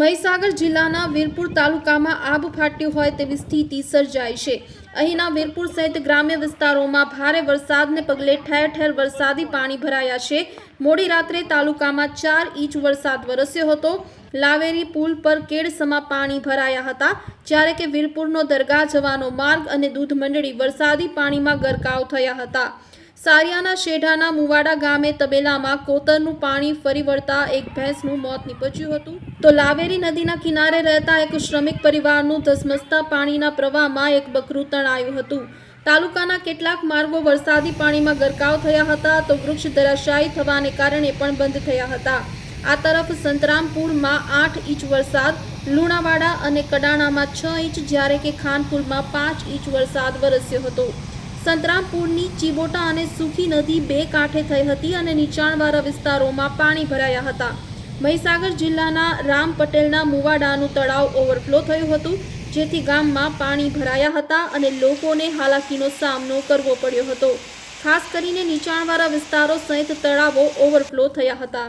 મહીસાગર જિલ્લાના વીરપુર તાલુકામાં આબ ફાટ્યું હોય તેવી સ્થિતિ સર્જાઈ છે. અહીંના વીરપુર સહિત ગ્રામ્ય વિસ્તારોમાં ભારે વરસાદને પગલે ઠેર ઠેર વરસાદી પાણી ભરાયા છે. મોડી રાત્રે તાલુકામાં ચાર ઇંચ વરસાદ વરસ્યો હતો. લાવેરી પુલ પર કેડસમાં પાણી ભરાયા હતા. જ્યારે કે વીરપુરનો દરગાહ જવાનો માર્ગ અને દૂધ મંડળી વરસાદી પાણીમાં ગરકાવ થયા હતા. સારિયાના શેઢાના મુવાડા ગામે તબેલામાં કોતરનું પાણી ફરી વળતા એક ભેંસનું મોત નીપજ્યું હતું. તો લાવેરી નદીના કિનારે રહેતા એક શ્રમિક પરિવારનું ધસમસતા પાણીના પ્રવાહમાં એક બકરું તણાયું હતું. તાલુકાના કેટલાક માર્ગો વરસાદી પાણીમાં ગરકાવ થયા હતા તો વૃક્ષ ધરાશાયી થવાને કારણે પણ બંધ થયા હતા. આ તરફ સંતરામપુરમાં આઠ ઇંચ વરસાદ, લુણાવાડા અને કડાણામાં છ ઇંચ, જ્યારે કે ખાનપુરમાં પાંચ ઇંચ વરસાદ વરસ્યો હતો. સંતરામપુરની ચીબોટા અને સુખી નદી બે કાંઠે થઈ હતી અને નીચાણવાળા વિસ્તારોમાં પાણી ભરાયા હતા. મહીસાગર જિલ્લાના રામ પટેલના મુવાડાનું તળાવ ઓવરફ્લો થયું હતું, જેથી ગામમાં પાણી ભરાયા હતા અને લોકોને હાલાકીનો સામનો કરવો પડ્યો હતો. ખાસ કરીને નીચાણવાળા વિસ્તારો સહિત તળાવો ઓવરફ્લો થયા હતા.